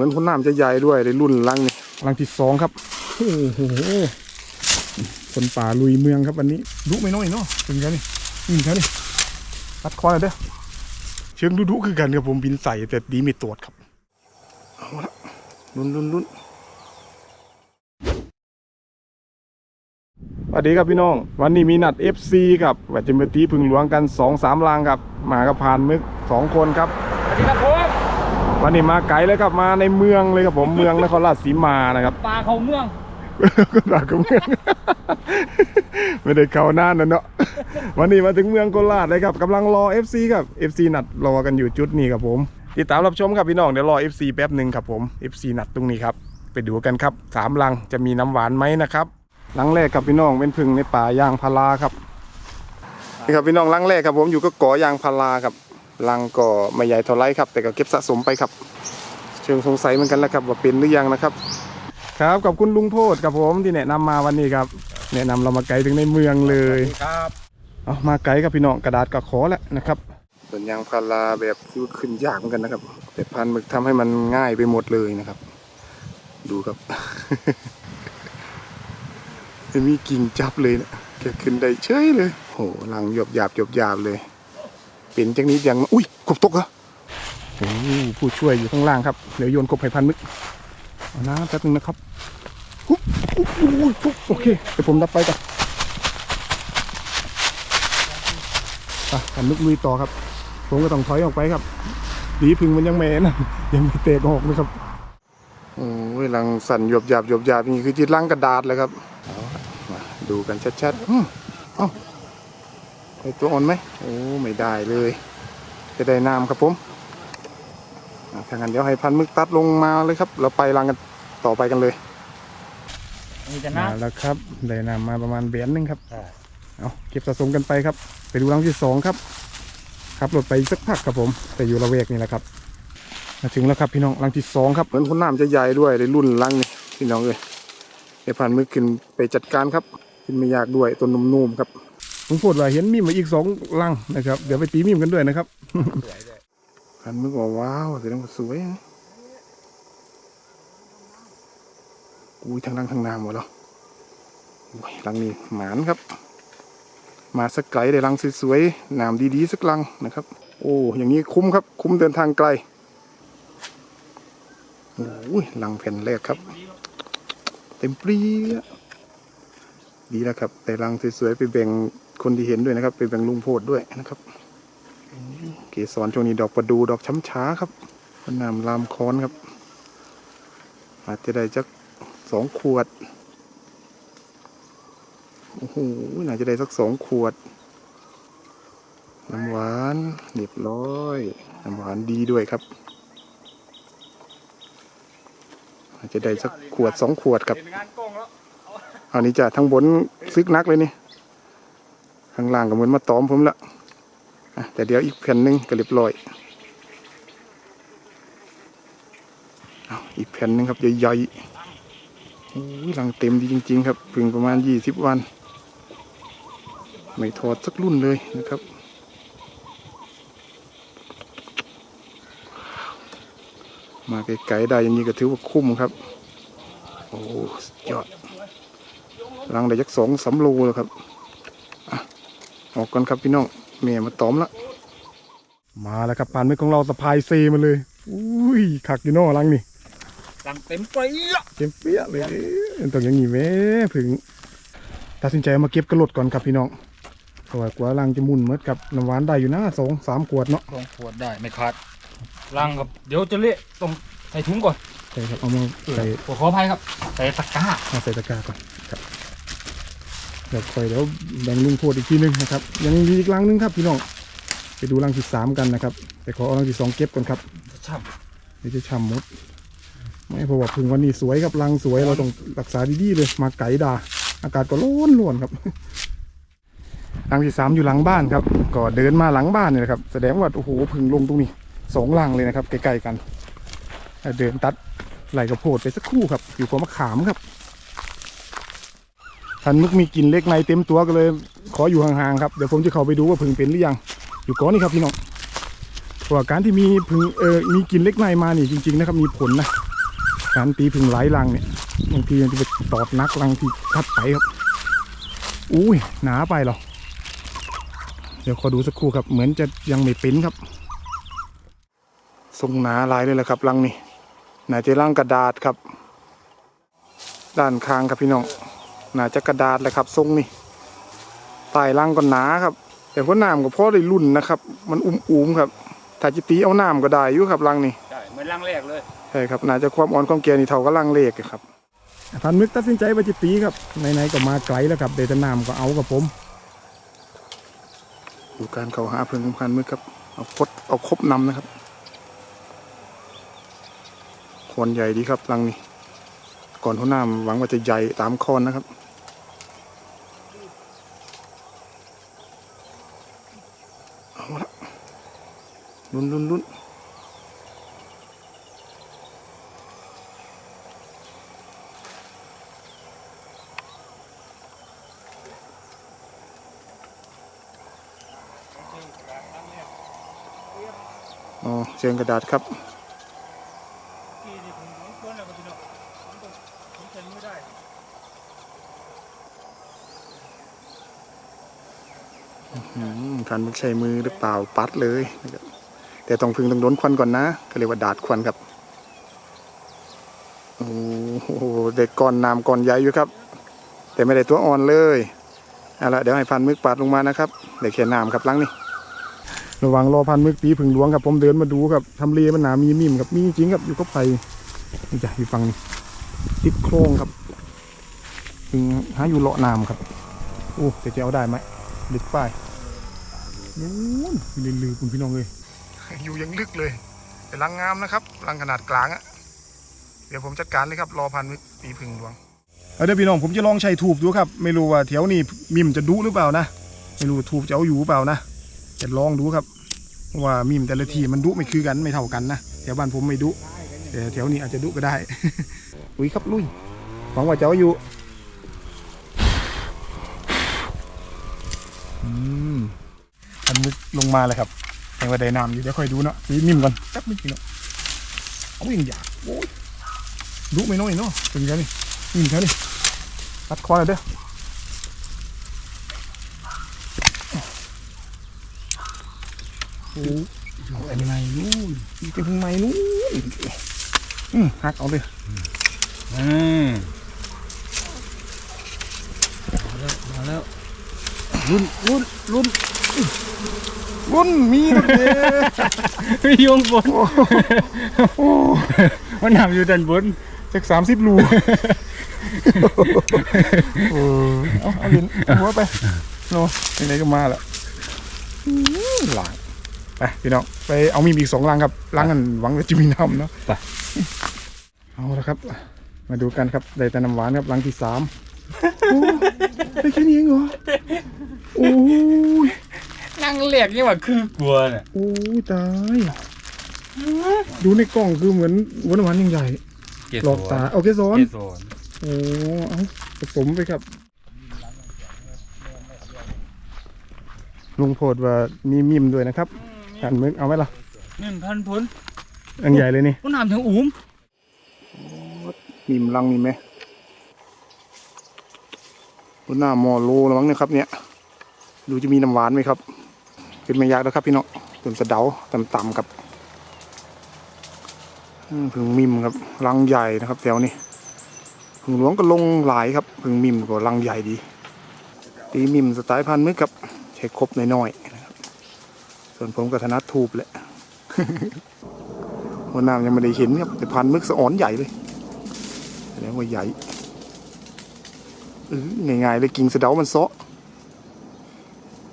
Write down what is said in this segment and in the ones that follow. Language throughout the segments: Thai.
มือนคนน้ำจะใหญ่ด้วยในรุ่นลังนี่ลังที่สองครับโอ้โหคนป่าลุยเมืองครับวันนี้ดุไม่น้อยเนาะถึงกันนี่อืมครับนี่ตัดคอเลยเด้อเชิงดุๆคือกันครับผมบินใส่แต่ดีไม่ตรวจครับเอาละลุ้นลุ้นลุ้นสวัสดีครับพี่น้อง วันนี้มีนัด FC กับวัจิมตีพึ่งหลวงกันสองสามลางครับ มากับพานมึกสองคนครับสวัสดีครับผม วันนี้มาไกลเลยครับมาในเมืองเลยครับผมเมืองนครราชสีมานะครับปลาเขาเมืองก็หลักกับเมืองไม่ได้เข้านานนะเนาะวันนี้มาถึงเมืองโคราชเลยครับกำลังรอ FC ครับ FC นัดรอกันอยู่จุดนี้ครับผมติดตามรับชมครับพี่น้องเดี๋ยวรอ FC แป๊บหนึ่งครับผม FC นัดตรงนี้ครับไปดูกันครับสามลังจะมีน้ำหวานไหมนะครับลังแรกครับพี่น้องเป็นพึ่งในป่ายางพาราครับนี่ครับพี่น้องลังแรกครับผมอยู่ก็ก่อยางพาราครับ ลังก็ไม่ใหญ่เท่าไรครับ แต่ก็เก็บสะสมไปครับ เชิงสงสัยเหมือนกันแล้วครับว่าเป็นหรือยังนะครับ ครับขอบคุณลุงโพดครับผมที่แนะนำมาวันนี้ครับ แนะนำเรามาไกลถึงในเมืองเลยครับเอามาไกลครับพี่น้องกระดาษก็ขอแล้วนะครับส่วนยางพาราแบบที่ขึ้นยากเหมือนกันนะครับ แต่พันหมึกทำให้มันง่ายไปหมดเลยนะครับ ดูครับไม่มีกิ่งจับเลยนะแกขึ้นได้เฉยเลยโหหลังหยบหยาบหยบหยาบเลย เป็นจังนี้ยังอุ้ยกบตกเหรอโอ้ผู้ช่วยอยู่ข้างล่างครับเดี๋ยวโยนกบให้พันหมึกเอานะแป๊บนึงนะครับอุ๊บอุ๊บอุ๊บอุ๊บโอเคเดี๋ยวผมดับไฟก่อนไปกันนึกลุยต่อครับ ผมก็ต้องถอยออกไปครับดีพึ่งมันยังแม่นะยังไม่เตะออกนะครับโอ้ยลังสั่นหยบหยาบหยบหยาบนี่คือจิตลังกระดาษเลยครับเอาละมาดูกันชัดๆอืมเอ้า ไอตัวอ่อนไหมโอ้ไม่ได้เลย จะได้น้ำครับผมอะถ้างั้นเดี๋ยวให้พันมึกตัดลงมาเลยครับ เราไปลังกันต่อไปกันเลยมีแต่มาน้ำแล้วครับได้น้ำมาประมาณเบียนหนึงครับใช่เอาเก็บสะสมกันไปครับ ไปดูรังที่สองครับขับรถไปอีกสักพักครับผม แต่อยู่ละเวกนี่แหละครับมาถึงแล้วครับพี่น้องรังที่สองครับเหมือนคนน้ำจะใหญ่ด้วยในรุ่นรังนี่พี่น้องเลยเดี๋ยวผ่านมือขึ้นไปจัดการครับขึ้นไม่ยากด้วยตัวนุ่มๆครับ ผมพูดว่าเห็นมีมาอีกสองรังนะครับ เดี๋ยวไปตีมีมกันด้วยนะครับสวยด้วยผ่านมือบอกว้าวสีน้ำสวยอุ้ยทางรังทางน้ำหมดแล้วอุ้ยรังนี้หมานครับ มาสักไกลได้รังสวยๆน้ำดีๆสักรังนะครับ โอ้อย่างนี้คุ้มครับ คุ้มเดินทางไกลโอ้ยรังแผ่นแรกครับ เต็มปรีอะ ดีแล้วครับแต่รังสวยๆไปแบ่งคนที่เห็นด้วยนะครับ ไปแบ่งลุงโพดด้วยนะครับ เกสรช่วงนี้ดอกประดูดอกช้ำช้าครับน้ำลามค้อนครับ อาจจะได้จักสองขวดโอ้โหน่าจะได้สักสองขวดน้ำหวานเรียบร้อยน้ำหวานดีด้วยครับ อาจจะได้สักขวดสองขวดครับเป็นงานกล้ อันนี้จะทั้งบนซึกนักเลยนี่ข้างล่างก็เหมือนมาตอมผมละอะแต่เดี๋ยวอีกแผ่นหนึ่งก็เรียบร้อยเอาอีกแผ่นหนึ่งครับใหญ่ๆโอ้ยรังเต็มดีจริง ๆ ครับเพึ่งประมาณยี่สิบวัน ไม่ถอดสักรุ่นเลยนะครับมาไกลๆได้อยังนี้ก็ถือว่าคุ้มครับ โอ้ยอด ลังได้ยักสองสามโลแล้วครับอะออกก่อนครับพี่น้องแม่มาตอมละมาแล้วครับปานไม่ของเราสะพายเซมาเลยอุ้ยขักอยู่เนอลังนี่ดังเต็มปรี๊ะเต็มเปี้ยเลยต้องอย่างนี้แม่ผึงตัดสินใจเอามาเก็บกระโหลดก่อนครับพี่น้องเพราะว่ากลัวลังจะมุนเมดกับน้ำหวานได้อยู่นะสองสามขวดเนาะลองขวดได้ไม่ขาดลังครับเดี๋ยวจะเละต้องใส่ถุงก่อนใช่ครับเอามาใส่ขอขออภัยครับ ใส่ตะกร้ามาใส่ตะกร้าก่อนครับ เดี๋ยวคอยเดี๋ยวแบ่งลุงโพดอีกทีนึงนะครับ ยังมีอีกลังนึงครับพี่น้องไปดูลังที่สามกันนะครับแต่ขอเอาลังที่สองเก็บก่อนครับช่เดี๋ยวจะช่ำมดไม่เพราะว่าพึ่งวันนี้สวยครับลังสวยเราต้องรักษาดีๆเลย มาไก่ดา อากาศก็ร้อนร้อนครับลังที่สามอยู่หลังบ้านครับ ก็เดินมาหลังบ้านเนี่ยนะครับ แสดงว่าโอ้โหพึ่งลงตรงนี้สองลังเลยนะครับใกล้ๆกันแล้วเดินตัดไหลกระโพดไปสักครู่ครับ อยู่กับมะขามครับ ท่านมุกมีกลิ่นเล็กในเต็มตัวก็เลย ขออยู่ห่างๆครับ เดี๋ยวผมจะเข้าไปดูว่าพึ่งเป็นหรือยัง อยู่ก้อนนี่ครับพี่น้องว่าการที่มีพึ่งเออมีกลิ่นเล็กในมานี่จริง ๆ นะครับมีผลนะการตีพึ่งหลายรังเนี่ยบางทีมันจะไปตอดนักรังที่ทัดไปครับ อุ้ยหนาไปหรอเดี๋ยวขอดูสักครู่ครับ เหมือนจะยังไม่เป็นครับทรงหนาลายเลยแหละครับรังนี่น่าจะรังกระดาษครับ ด้านข้างครับพี่น้อง น่าจะกระดาษแหละครับทรงนี่ใต้รังก็หนาครับ แต่ว่าน้ำก็พอได้รุ่นนะครับ มันอุ้มๆครับถ้าจะตีเอาน้ำก็ได้อยู่ครับรังนี่ใช่เหมือนรังแรกเลยใช่ครับน่าจะความอ่อนความแก่นี่เท่ากับลังเลขอะครับพันมึกตัดสินใจไปจิตีครับไหนๆก็มาไกลแล้วครับเดตนามก็เอากับผมดูการเขาหาเพิ่งพันมึกครับเอาคดเอาครบนำนะครับคอนใหญ่ดีครับลังนี้ ก่อนหัวหน้าหวังว่าจะใหญ่ตามคอนนะครับ เอาละลุ้นลุ้นลุ้นอ๋อเชิงกระดาษครับ อืมคันไม่ใช้มือหรือเปล่าปัดเลยนะครับแต่ต้องพึงต้องโดนควันก่อนนะก็เรียกว่าดาดควันครับโอ้โหเด็กก่อนน้ำก่อนใหญ่อยู่ครับ แต่ไม่ได้ตัวอ่อนเลยเอาละเดี๋ยวให้พันมึกปัดลงมานะครับเดี๋ยวเขียนน้ำครับลังนี่ระหวังรอพันมึกตีผึ่งหลวงครับผมเดินมาดูครับทำเลมันหนามีมิมครับมีจริงครับอยู่ก็ไปนี่จ้ะอยู่ฝั่งติดโครงครับถึงหาอยู่เลาะน้ำครับโอ้แต่จะเอาได้ไหมลึกไป นู้นลืมลืมคุณพี่น้องเลยอยู่ยังลึกเลยแต่ลังงามนะครับลังขนาดกลางอะเดี๋ยวผมจัดการเลยครับรอพันมึกตีผึ่งหลวงเอาเดี๋ยวพี่น้องผมจะลองใช้ถูบดูครับ ไม่รู้ว่าแถวนี้มิมจะดุหรือเปล่านะไม่รู้ว่าถูบจะเอาอยู่หรือเปล่านะจะลองดูครับว่ามีมแต่ละทีมันดุไม่คือกันไม่เท่ากันนะแถวบ้านผมไม่ดุแต่แถวนี้อาจจะดุก็ได้ลุยครับลุยหวังว่าจะเอาอยู่อืมึกลงมาเลยครับแต่ว่าได้น้ำอยู่เดี๋ยวค่อยดูเนาะสีมิมก่อนแป๊บนึงเนาะเอาอย่างอยากโอ้ยดุไม่น้อยเนาะเป็นไงนี่มิมแถวนี้ตัดคอหน่อยเด้อโอ้เอาอันไหนนู่นอีกข้างในนู่นอืมหักเอาเลยอืมมาแล้ว รุ่นรุ่นรุ่นรุ่นมีตัวเด้ไม่ยงบนโอ้มันนำอยู่ด้านบนจากสามสิบรูเออเอาเอาเหรียญหัวไปโน่ไหนๆก็มาแล้วอื้อหลังไปพี่น้องไปเอามีมอีกสองลังครับลังกันหวังว่าจะมีน้ำเนาะไปเอาละครับ มาดูกันครับได้แต่น้ำหวานครับลังที่สามโอ้ ได้แค่นี้เองเหรอโอ้ยรังแรกนี่ว่าคือกลัวน่ะโอ้ยตาย ดูในกล้องคือเหมือนหัวน้ำมันยังใหญ่เกสหลอกตาเอาแค่ซ้อนเกสรโอ้เอาผสมไปครับลุงโพดว่ามีมิมด้วยนะครับหันมึกเอาไหมล่ะหนึ่งพันผลอันใหญ่เลยนี่มันนำถึงอุ้มมิมลังมีไหม บนหน้ามอโลแล้วมั้งเนี่ยครับ เนี่ย ดูจะมีน้ำหวานไหมครับ เป็นไม่ยากแล้วครับพี่น้องเป็นสะเดาต่ำๆครับพึ่งมิมครับลังใหญ่นะครับแถวนี้พึ่งหลวงก็ลงหลายครับพึ่งมิมก็ลังใหญ่ดี ตีมิมสไตล์พันมึกครับใช้ครบน้อยๆนะครับ ส่วนผมก็ถนัดทูบแหละหัวหน้ายังไม่ได้เห็นครับแต่พันมึกสะอ่อนใหญ่เลยแสดงว่าใหญ่ ง่ายๆเลยกิ่งสะเดามันเซาะ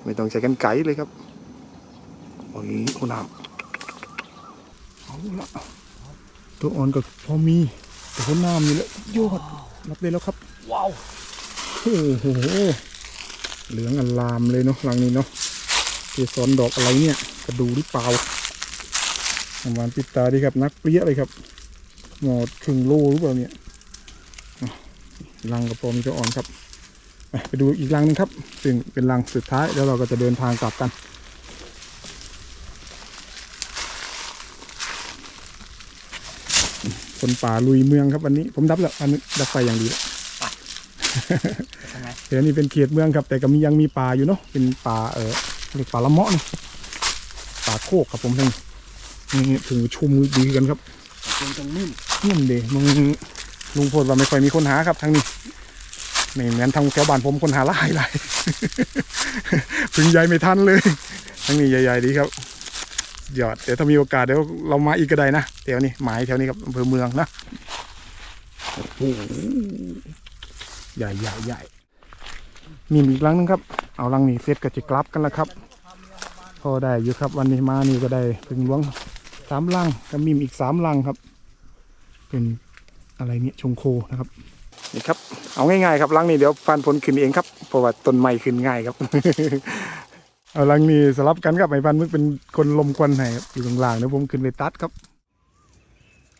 ไม่ต้องใช้กันไกลเลยครับโอ้ยหัวหน้าเอาละตัวอ่อนก็พอมีแต่หัวหน้ามีแล้วยอดรับได้แล้วครับ ว้าวโอ้โหเหลืองอลามเลยเนาะรังนี้เนาะเกสรดอกอะไรเนี่ย กระดูหรือเปล่าน้ำหวานปิดตาดีครับนักเปรี้ยเลยครับหมดครึ่งโลหรือเปล่าเนี่ยอะ รังกระโปรงจะอ่อนครับไปไปดูอีกรังหนึงครับ ซึ่งเป็นรังสุดท้ายแล้วเราก็จะเดินทางกลับกันฝนป่าลุยเมืองครับวันนี้ ผมดับแล้วอันนี้ดับไฟอย่างดีแล้วทำไงเดี๋ยวนี้เป็นเขตเมืองครับ แต่ก็มียังมีป่าอยู่เนาะเป็นป่าเออเรียกป่าละเมาะนี่ป่าโคกครับผมทั้งนี่ถึงชุมดีกันครับตรงตรงนิ่มเยี่ยมเดมึง ลุงพดว่าไม่ค่อยมีคนหาครับทางนี้ไม่เหมือนทางแถวบ้านผมคนหาหลายหลายพึ่งใหญ่ไม่ทันเลยทางนี้ใหญ่ๆดีครับยอดเดี๋ยวถ้ามีโอกาสเดี๋ยวเรามาอีกก็ได้นะแถวนี้หมายแถวนี้ครับอำเภอเมืองนะโอ้ใหญ่ใหญ่ใหญ่มีอีกลังนึงครับ เอาลังนี้เสร็จก็จะกลับกันแล้วครับ พอได้อยู่ครับ วันนี้มานี่ก็ได้พึ่งหลวงสามลังก็มีอีกสามลังครับ เป็น อะไรเนี่ยชงโคนะครับนี่ครับ เอาง่ายๆครับลังนี้เดี๋ยวฟันผลขึ้นเองครับเพราะว่าต้นไม้ขึ้นง่ายครับ เอาลังนี้สลับกันครับไอ้พันมึกเป็นคนลมควันให้ครับอยู่ตรงล่างเดี๋ยวผมขึ้นไปตัดครับ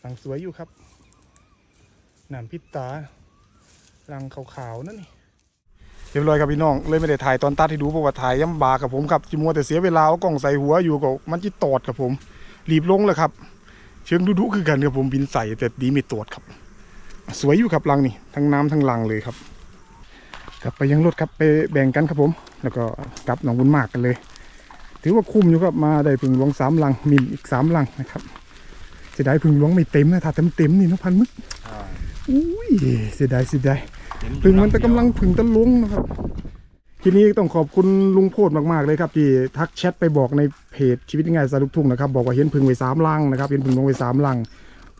ลังสวยอยู่ครับหนามพิษตาลังขาวๆนั่นนี่เรียบร้อยครับพี่น้องเลยไม่ได้ถ่ายตอนตัดให้ดูเพราะว่าถ่ายย่ำบากกับผมครับจิมัวแต่เสียเวลาเอากล้องใส่หัวอยู่ก็มันจิตอดกับผมรีบลงเลยครับ เชิงดุๆคือกันครับผมบินใส่แต่ดีไม่ตรวจครับ สวยอยู่ครับรังนี่ทั้งน้ำทั้งรังเลยครับกลับไปยังรถครับไปแบ่งกันครับผม แล้วก็กลับหนองบุญมากกันเลย ถือว่าคุ้มอยู่ครับมาได้พึ่งหลวงสามลังมิมอีกสามลังนะครับเสียดายพึ่งหลวงไม่เต็มนะถ้าเต็มเต็มๆนี่นะพันมึกอุ้ยเสียดายเสียดายพึ่งมันแต่กำลังพึ่งตะลุงนะครับ ทีนี้ต้องขอบคุณลุงโพดมากๆเลยครับ ที่ทักแชทไปบอกในเพจชีวิตง่ายสารุกทุ่งนะครับ บอกว่าเห็นพึ่งไว้สามลังนะครับเห็นพึ่งลงไว้สามลัง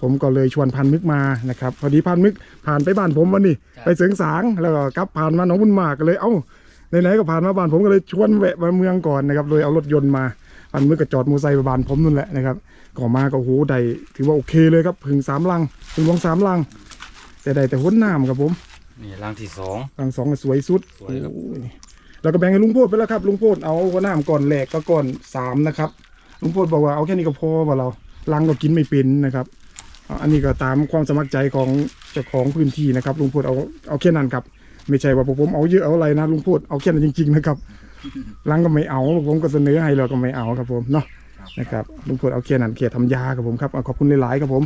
ผมก็เลยชวนพันมึกมานะครับพอดีพันมึกผ่านไปบ้านผมวันนี้ไปเสริงสางแล้วก็กลับผ่านมาหนองบุญมากก็เลยเอ้าไหนๆก็ผ่านมาบ้านผมก็เลยชวนแวะมาเมืองก่อนนะครับโดยเอารถยนต์มาพันมึกก็จอดมอเตอร์ไซค์ไปบ้านผมนั่นแหละนะครับก็มาก็โอ้โหได้ถือว่าโอเคเลยครับพึ่งสามลังพึ่งลงสามลัง แต่ได้แต่ห้นน้ำครับผมนี่รังที่สองรังสองก็สวยสุดสวยครับโอ้ยแล้วก็แบ่งให้ลุงโพดไปแล้วครับลุงโพดเอาหัวหน้ำก่อนแหลกก็ก่อนสามนะครับลุงโพดบอกว่าเอาแค่นี้ก็พอว่าเราลังก็กินไม่เป็นนะครับ อันนี้ก็ตามความสมัครใจของเจ้าของพื้นที่นะครับ ลุงโพดเอาเอาแค่นั้นครับ ไม่ใช่ว่าผมเอาเยอะเอาอะไรนะลุงโพดเอาแค่นั้นจริง ๆ นะครับลังก็ไม่เอาผมก็เสนอให้เราก็ไม่เอาครับผมเนาะนะครับลุงโพดเอาแค่นั้นเขียทำยาครับผมครับเอขอบคุณหลายๆครับผม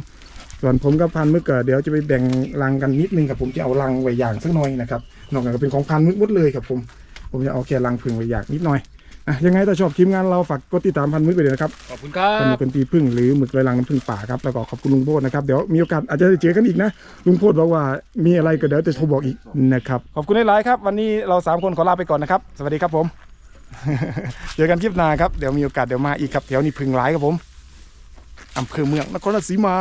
ส่วนผมกับพันมึกก็เดี๋ยวจะไปแบ่งรังกันนิดนึงครับผมจะเอารังไว้อย่างสักหน่อยนะครับนอกจากเป็นของพันมึกหมดเลยครับผม ผมจะเอาแค่รังพึ่งไว้อย่างนิดหน่อย อะยังไงถ้าชอบทีมงานเราฝากกดติดตามพันมึกไปเลยนะครับขอบคุณครัพันมึบกเป็นตีพึ่งหรือหมึกลอยรังน้ำพึ่งป่าครับแล้วก็ขอบคุณลุงโพดนะครับเดี๋ยวมีโอกาสอาจจะได้เจอกันอีกนะลุงโพดบอกว่ามีอะไรก็เดี๋ยวจะโทรบอกอีกนะครับขอบคุณหลายๆครับ วันนี้เราสามคนขอลาไปก่อนนะครับ สวัสดีครับผม เจอกันคลิปหน้าครับเดี๋ยวมีโอกาสเดี๋ยวมาอีกครับแถวนี้พึ่งหลายครับผมอำเภอเมืองนครราชสีมา